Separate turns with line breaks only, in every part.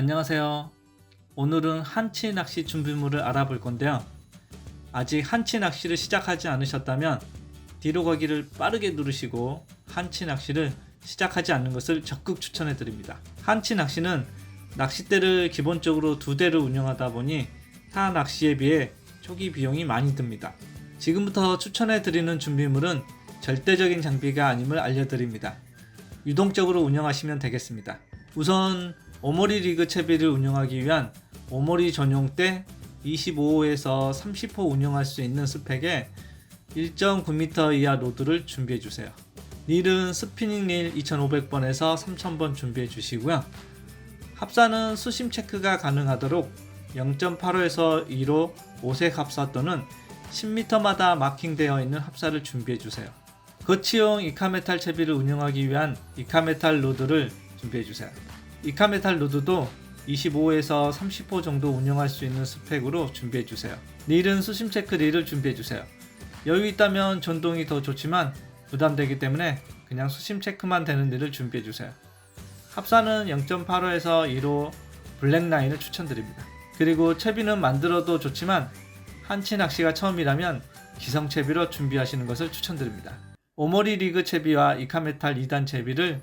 안녕하세요. 오늘은 한치 낚시 준비물을 알아볼 건데요. 아직 한치 낚시를 시작하지 않으셨다면 뒤로 가기를 빠르게 누르시고 한치 낚시를 시작하지 않는 것을 적극 추천해 드립니다. 한치 낚시는 낚싯대를 기본적으로 두 대를 운영하다 보니 타 낚시에 비해 초기 비용이 많이 듭니다. 지금부터 추천해 드리는 준비물은 절대적인 장비가 아님을 알려드립니다. 유동적으로 운영하시면 되겠습니다. 우선 오모리 리그 채비를 운영하기 위한 오모리 전용 대 25호에서 30호 운영할 수 있는 스펙에 1.9m 이하 로드를 준비해 주세요. 릴은 스피닝 릴 2500번에서 3000번 준비해 주시고요. 합사는 수심 체크가 가능하도록 0.85에서 2로 5색 합사 또는 10m마다 마킹되어 있는 합사를 준비해 주세요. 거치용 이카메탈 채비를 운영하기 위한 이카메탈 로드를 준비해 주세요. 이카메탈 로드도 25에서 30호 정도 운영할 수 있는 스펙으로 준비해 주세요. 릴은 수심 체크 릴을 준비해 주세요. 여유 있다면 전동이 더 좋지만 부담되기 때문에 그냥 수심 체크만 되는 릴을 준비해 주세요. 합사는 0.85에서 2로 블랙라인을 추천드립니다. 그리고 채비는 만들어도 좋지만 한치 낚시가 처음이라면 기성 채비로 준비하시는 것을 추천드립니다. 오모리 리그 채비와 이카메탈 2단 채비를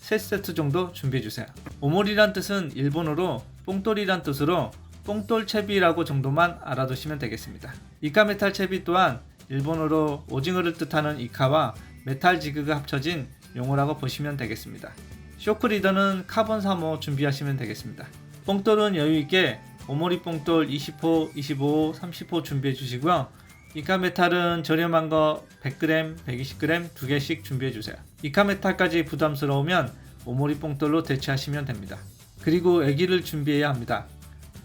3세트 정도 준비해 주세요. 오모리란 뜻은 일본어로 뽕돌이란 뜻으로 뽕돌 채비라고 정도만 알아두시면 되겠습니다. 이카메탈 채비 또한 일본어로 오징어를 뜻하는 이카와 메탈 지그가 합쳐진 용어라고 보시면 되겠습니다. 쇼크 리더는 카본 3호 준비하시면 되겠습니다. 뽕돌은 여유있게 오모리 뽕돌 20호, 25호, 30호 준비해 주시고요. 이카메탈은 저렴한 거 100g, 120g 두 개씩 준비해 주세요. 이카메탈까지 부담스러우면 오모리 뽕돌로 대체하시면 됩니다. 그리고 애기를 준비해야 합니다.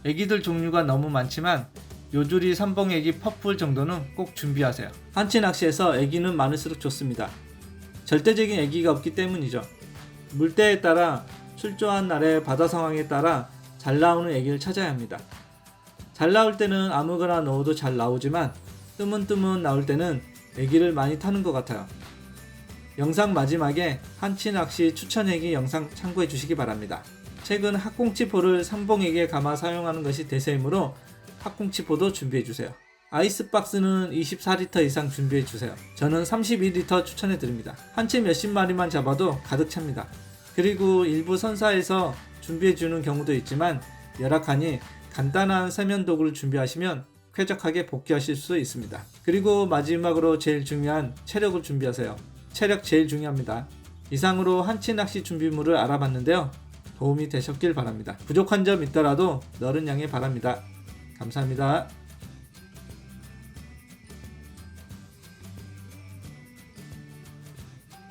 애기들 종류가 너무 많지만 요조리 삼봉 애기 퍼플 정도는 꼭 준비하세요. 한치 낚시에서 애기는 많을수록 좋습니다. 절대적인 애기가 없기 때문이죠. 물때에 따라 출조한 날의 바다 상황에 따라 잘 나오는 애기를 찾아야 합니다. 잘 나올 때는 아무거나 넣어도 잘 나오지만 뜨문뜨문 나올 때는 애기를 많이 타는 것 같아요. 영상 마지막에 한치 낚시 추천액기 영상 참고해 주시기 바랍니다. 최근 학꽁치포를 삼봉액에 감아 사용하는 것이 대세이므로 학꽁치포도 준비해 주세요. 아이스박스는 24리터 이상 준비해 주세요. 저는 32리터 추천해 드립니다. 한치 몇십 마리만 잡아도 가득 찹니다. 그리고 일부 선사에서 준비해 주는 경우도 있지만 열악하니 간단한 세면 도구를 준비하시면 쾌적하게 복귀하실 수 있습니다. 그리고 마지막으로 제일 중요한 체력을 준비하세요. 체력 제일 중요합니다. 이상으로 한치 낚시 준비물을 알아봤는데요. 도움이 되셨길 바랍니다. 부족한 점 있더라도 너른 양해 바랍니다. 감사합니다.